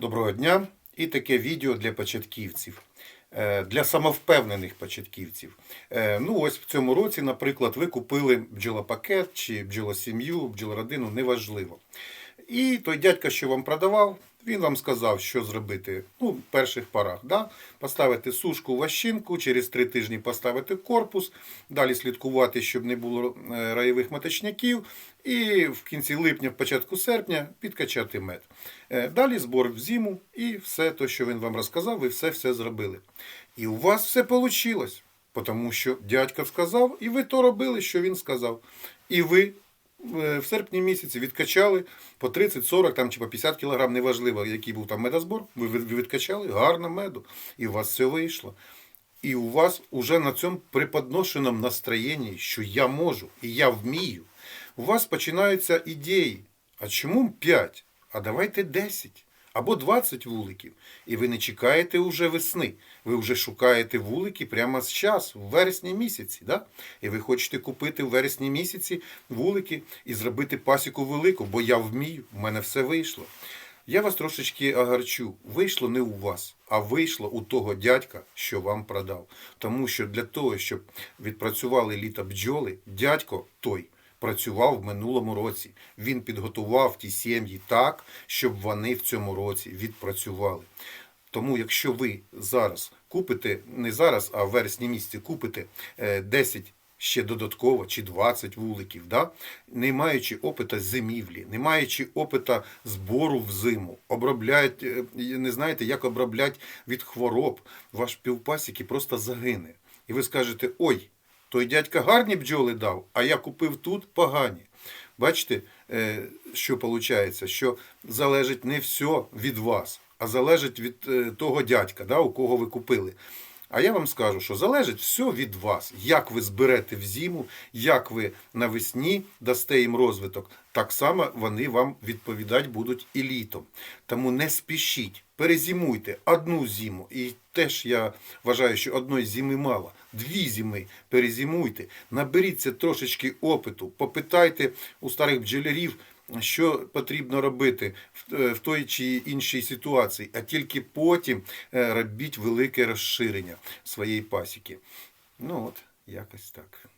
Доброго дня! І таке відео для початківців, е, для самовпевнених початківців. Е, Ну, ось в цьому році, наприклад, ви купили бджолопакет чи бджолосім'ю, бджолородину, неважливо. І той дядька, що вам продавав, він вам сказав, що зробити ну, в перших порах. Да? Поставити сушку ващинку, через три тижні поставити корпус, далі слідкувати, щоб не було е, раєвих маточняків, і в кінці липня, в початку серпня підкачати мед. Е, Далі збор в зиму і все те, що він вам розказав, ви все-все зробили. І у вас все вийшло. Тому що дядько сказав, і ви то робили, що він сказав. І ви в серпні місяці відкачали по 30-40 там, чи по 50 кг, неважливо, який був там медозбор, ви відкачали гарно меду, і у вас все вийшло. І у вас уже на цьому приподношеному настроєнні, що я можу і я вмію, у вас починаються ідеї. А чому 5? А давайте 10 або 20 вуликів. І ви не чекаєте уже весни. Ви вже шукаєте вулики прямо з час, в вересні місяці. Да? І ви хочете купити в вересні місяці вулики і зробити пасіку велику, бо я вмію, в мене все вийшло. Я вас трошечки огарчу. Вийшло не у вас, а вийшло у того дядька, що вам продав. Тому що для того, щоб відпрацювали літа бджоли, дядько той працював в минулому році. Він підготував ті сім'ї так, щоб вони в цьому році відпрацювали. Тому, якщо ви зараз купите, не зараз, а в вересні місяці купите е, 10 ще додатково чи 20 вуликів, да? не маючи опита зимівлі, не маючи опита збору в зиму, обробляють, е, не знаєте, як обробляти від хвороб, ваш півпасіки просто загине. І ви скажете, ой, той дядька гарні бджоли дав, а я купив тут погані. Бачите, е, що виходить? Що залежить не все від вас, а залежить від е, того дядька, да, у кого ви купили. А я вам скажу, що залежить все від вас, як ви зберете в зиму, як ви навесні дасте їм розвиток, так само вони вам відповідати будуть і літом. Тому не спішіть, перезимуйте одну зиму. І теж я вважаю, що одної зими мало. Дві зими перезимуйте, наберіться трошечки опиту, попитайте у старих бджолярів, що потрібно робити в, е, той чи іншій ситуації, а тільки потім е, робіть велике розширення своєї пасіки. Ну от, якось так.